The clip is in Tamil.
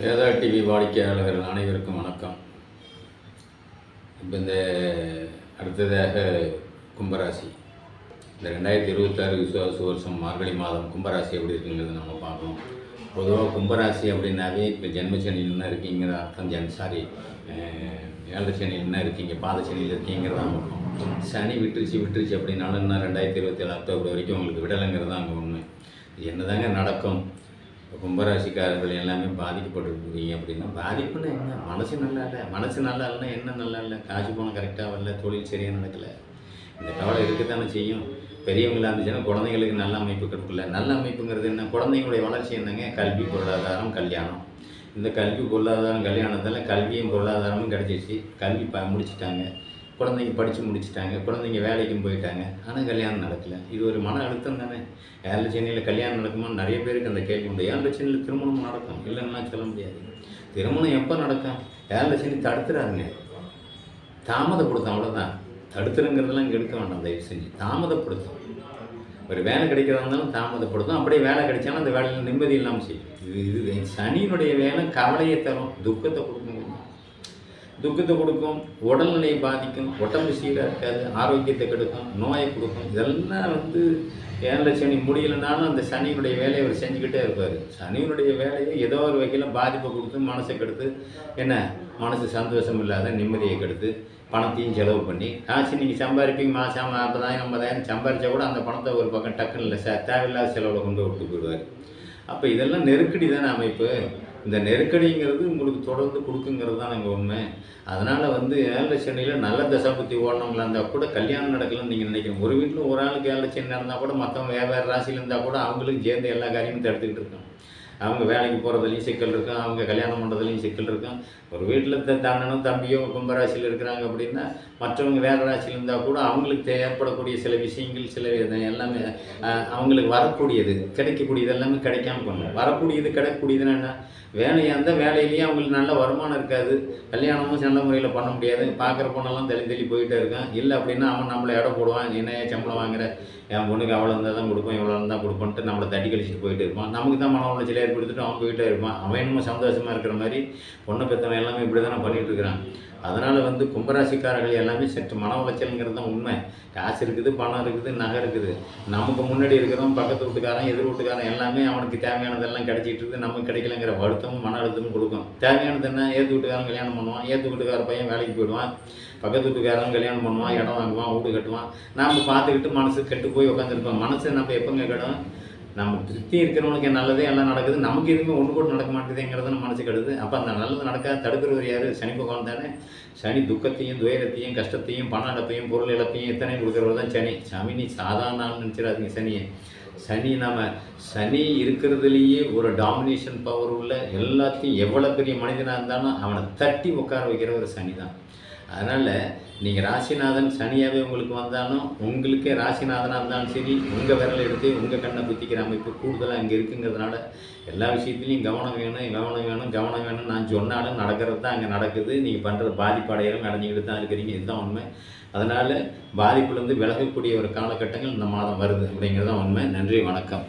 வேதா டிவி வாடிக்கையாளர்கள் அனைவருக்கும் வணக்கம். இப்போ இந்த அடுத்ததாக கும்பராசி. இந்த ரெண்டாயிரத்தி இருபத்தாறு விசுவாச வருஷம் மார்கழி மாதம் கும்பராசி எப்படி இருக்குங்கிறது நம்ம பார்க்கணும். பொதுவாக கும்பராசி அப்படின்னாவே இப்போ ஜென்மசனியில் என்ன இருக்கீங்கிற அர்த்தம் ஜென் சாரி ஏழரை சனியில் என்ன இருக்கீங்க பாத சனியில் இருக்கீங்கிறது தான் அர்த்தம் சனி விட்டுருச்சு விட்டுருச்சு அப்படின்னாலும் இன்னும் ரெண்டாயிரத்தி இருபத்தி ஏழு அக்டோபர் வரைக்கும் உங்களுக்கு விடலைங்கிறது தான் அங்கே உண்மை. என்னதாங்க நடக்கும்? கும்பராசிக்காரர்கள் எல்லாமே பாதிக்கப்பட்டுருக்கீங்க அப்படின்னா பாதிப்புன்னா என்ன? மனசு நல்லா இல்லை மனசு நல்லா இல்லைன்னா என்ன நல்லா இல்லை காசு போனால் கரெக்டாக வரல தொழில் சரியாக நடக்கலை. இந்த கவலை இருக்கத்தானே செய்யும். பெரியவங்களா இருந்துச்சுன்னா குழந்தைங்களுக்கு நல்ல அமைப்பு கிடைக்கல. நல்ல அமைப்புங்கிறது என்ன? குழந்தைங்களுடைய வளர்ச்சி என்னங்க? கல்வி பொருளாதாரம் கல்யாணம். இந்த கல்வி பொருளாதாரம் கல்யாணத்தில் கல்வியும் பொருளாதாரமும் கிடச்சிச்சு கல்வி ப முடிச்சிட்டாங்க. குழந்தைங்க படித்து முடிச்சிட்டாங்க குழந்தைங்க வேலைக்கும் போயிட்டாங்க. ஆனால் கல்யாணம் நடக்கலை. இது ஒரு மன அழுத்தம் தானே. ஏழு சென்னையில் கல்யாணம் நடக்குமா நிறைய பேருக்கு அந்த கேள்வி உண்டு. ஏழு சென்னையில் திருமணம் நடக்கும்? இல்லைன்னா சொல்ல முடியாது. திருமணம் எப்போ நடக்கும் ஏழு சென்னை தடுத்துறாருங்க? தாமதப்படுத்தும் அவ்வளோதான் தடுத்துருங்கிறதெல்லாம் இங்கே எடுக்க வேண்டாம் தயவு செஞ்சு. தாமதப்படுத்தும் ஒரு வேலை கிடைக்கிறதா இருந்தாலும் தாமதப்படுத்தும் அப்படியே வேலை கிடைச்சாலும் அந்த வேலையில் நிம்மதி இல்லாமல் செய்யும். இது இது சனியினுடைய வேலை கவலையை தரும் துக்கத்தை கொடுக்கும். துக்கத்தை கொடுக்கும் உடல்நிலையை பாதிக்கும் உடம்பு சீராக இருக்காது ஆரோக்கியத்தை கெடுக்கும் நோயை கொடுக்கும். இதெல்லாம் வந்து ஏழை சனி முடியலைனாலும் அந்த சனியினுடைய வேலையை அவர் செஞ்சுக்கிட்டே இருப்பார். சனியினுடைய வேலையை ஏதோ ஒரு வகையில் பாதிப்பை கொடுத்து மனசை கெடுத்து என்ன? மனசு சந்தோஷம் இல்லாத நிம்மதியை கெடுத்து பணத்தையும் செலவு பண்ணி காசு நீங்கள் சம்பாதிப்பீங்க மாதம் ஐம்பதாயிரம் ஐம்பதாயிரம் சம்பாரிச்சா கூட அந்த பணத்தை ஒரு பக்கம் டக்குன்னு இல்லை சார் தேவையில்லாத செலவில் கொண்டு விட்டு போயிடுவார். அப்போ இதெல்லாம் நெருக்கடி தானே அமைப்பு? இந்த நெருக்கடிங்கிறது உங்களுக்கு தொடர்ந்து கொடுக்குங்கிறது தான் எங்கள் உண்மை. அதனால் வந்து ஏழரை சனியில் நல்ல தசாபுத்தி ஓடணுங்களா இருந்தால் கூட கல்யாணம் நடக்கலன்னு நீங்கள் நினைக்கிறோம் ஒரு வீட்டில் ஒரு ஆளுக்கு ஏழரை சனி நடந்தால் கூட மற்றவங்க வேறு வேறு ராசியில் இருந்தால் கூட அவங்களுக்கு சேர்ந்து எல்லா காரியமும் தடுத்துக்கிட்டு இருக்கோம் அவங்க வேலைக்கு போகிறதுலையும் சிக்கல் இருக்கும் அவங்க கல்யாணம் பண்ணுறதுலையும் சிக்கல் இருக்கும் ஒரு வீட்டில் தண்ணனும் தம்பியும் கும்பராசியில் இருக்கிறாங்க அப்படின்னா மற்றவங்க வேறு ராசியில் இருந்தால் கூட அவங்களுக்கு தே- ஏற்படக்கூடிய சில விஷயங்கள் சில எல்லாமே அவங்களுக்கு வரக்கூடியது கிடைக்கக்கூடியது எல்லாமே கிடைக்காம பண்ணும் வரக்கூடியது கிடைக்கக்கூடியதுன்னா என்ன? வேலையாக இருந்தால் வேலையிலேயே அவங்களுக்கு நல்ல வருமானம் இருக்காது. கல்யாணமும் நல்ல முறையில் பண்ண முடியாது. பார்க்குற பொண்ணெல்லாம் தள்ளி தள்ளி போயிட்டே இருக்கான். இல்லை அப்படின்னா அவன் நம்மளை இடம் போடுவான். என்ன சம்பளம் வாங்குற? என் பொண்ணுக்கு அவ்வளோ இருந்தால் தான் கொடுப்பேன் இவ்வளோ இருந்தால் கொடுப்பேன்ட்டு நம்மளை தட்டி கழிச்சிட்டு போயிட்டு இருப்பான். நமக்கு தான் மன உளைச்சல் ஏற்படுத்திட்டு அவன் போயிட்டே இருப்பான். அவன் என்னமோ சந்தோஷமாக இருக்கிற மாதிரி பொண்ணை பெற்றவன் எல்லாமே இப்படி தானே பண்ணிட்டு இருக்கிறான். அதனால் வந்து கும்பராசிக்காரர்கள் எல்லாமே சற்று மன உளைச்சலுங்கிறது தான் உண்மை. காசு இருக்குது பணம் இருக்குது நகை இருக்குது. நமக்கு முன்னாடி இருக்கிறவன் பக்கத்து வீட்டுக்காரன் எதிர் வீட்டுக்காரன் எல்லாமே அவனுக்கு தேவையானதெல்லாம் கிடைச்சிட்டு இருக்குது. நமக்கு கிடைக்கலங்கிற வருத்தமும் மன அழுத்தமும் கொடுக்கும். தேவையானது என்ன? ஏற்று வீட்டுக்காரன் கல்யாணம் பண்ணுவான். ஏற்று வீட்டுக்கார பையன் வேலைக்கு போயிடுவான். பக்கத்து வீட்டுக்காரன் கல்யாணம் பண்ணுவான் இடம் வாங்குவான் வீடு கட்டுவான். நாம் பார்த்துக்கிட்டு மனசு கெட்டு போய் உட்காந்துருப்போம் மனசு நம்ம எப்போங்க கெடும்? நம்ம சுற்றி இருக்கிறவனுக்கு நல்லதே எல்லாம் நடக்குது. நமக்கு எதுவுமே ஒன்று கூட நடக்க மாட்டேதுங்கிறது நம்ம மனசு கெடுது. அப்போ அந்த நல்லது நடக்காத. தடுக்கிறவர் யார்? சனி பகவான் தானே. சனி துக்கத்தையும் துயரத்தையும் கஷ்டத்தையும் பண இழப்பையும் பொருள் இழப்பையும் இத்தனை கொடுக்குறவர் தான் சனி. சாமி நீ சாதாரண ஆள் நினச்சிடாதீங்க சனியை. சனி நம்ம சனி இருக்கிறதுலேயே ஒரு டாமினேஷன் பவர் உள்ள எல்லாத்தையும் எவ்வளோ பெரிய மனிதனாக இருந்தாலும் அவனை தட்டி உட்கார வைக்கிற ஒரு சனி தான் அதனால் நீங்கள் ராசிநாதன் சனியாகவே உங்களுக்கு வந்தாலும் உங்களுக்கே ராசிநாதனாக இருந்தாலும் சரி உங்கள் விரலை எடுத்து உங்கள் கண்ணை குத்திக்கிற அமைப்பு கூடுதலாக இங்கே இருக்குங்கிறதுனால எல்லா விஷயத்துலையும் கவனம் வேணும் கவனம் வேணும் கவனம் வேணும் நான் சொன்னாலும் நடக்கிறது தான் அங்கே நடக்குது. நீங்கள் பண்ணுற பாதிப்படையிலும் அடைஞ்சிக்கிட்டு தான் இருக்கிறீங்க. இதுதான் உண்மை. அதனால் பாதிப்புலேருந்து விலகக்கூடிய ஒரு காலகட்டங்கள் இந்த மாதம் வருது அப்படிங்கிறது தான் உண்மை. நன்றி வணக்கம்.